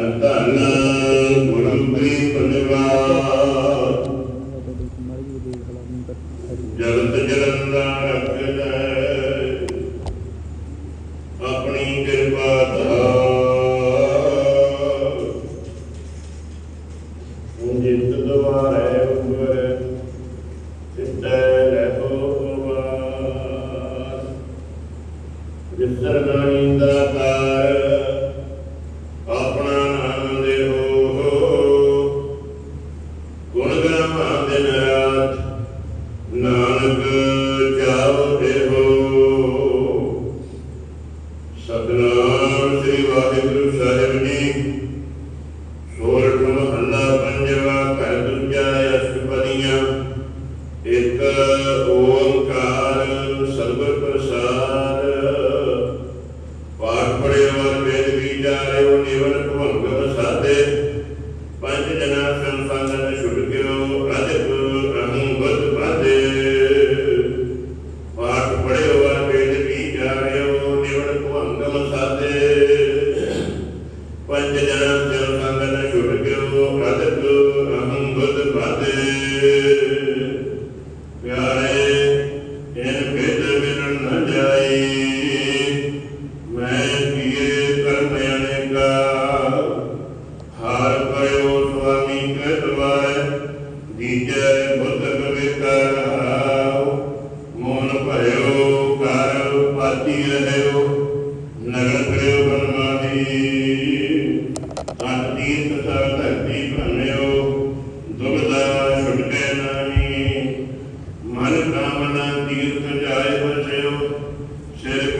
ਧਨ ਗੁਰੂ ਕੀ ਪਰਿਵਾਰ ਜਗਤ ਜਗਤ ਦਾ ਕੀਜੈ ਬੁੱਧ ਪਵਿੱਤਰ ਹਾਉ ਮੋਨ ਭਇਓ ਕਰ ਪਾਤੀ ਰਹਿਓ ਨਗਰ ਫਿਰਿਓ ਬਨਮਾਨੀ ਤਨ ਤੀਰਥ ਸਰ ਧਰਤੀ ਭੰਨਿਓ ਦੁਬਦਾ ਛੁਟਕੇ ਨਾਹੀ ਮਨ ਕਾਮਨਾ ਤੀਰਥ ਜਾਏ ਬਸਿਓ ਸਿਰ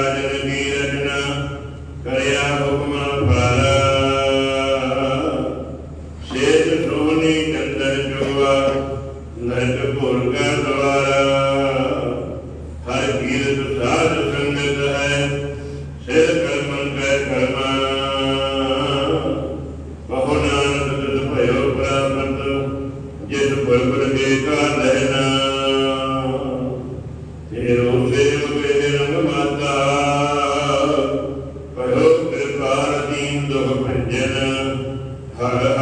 Uh,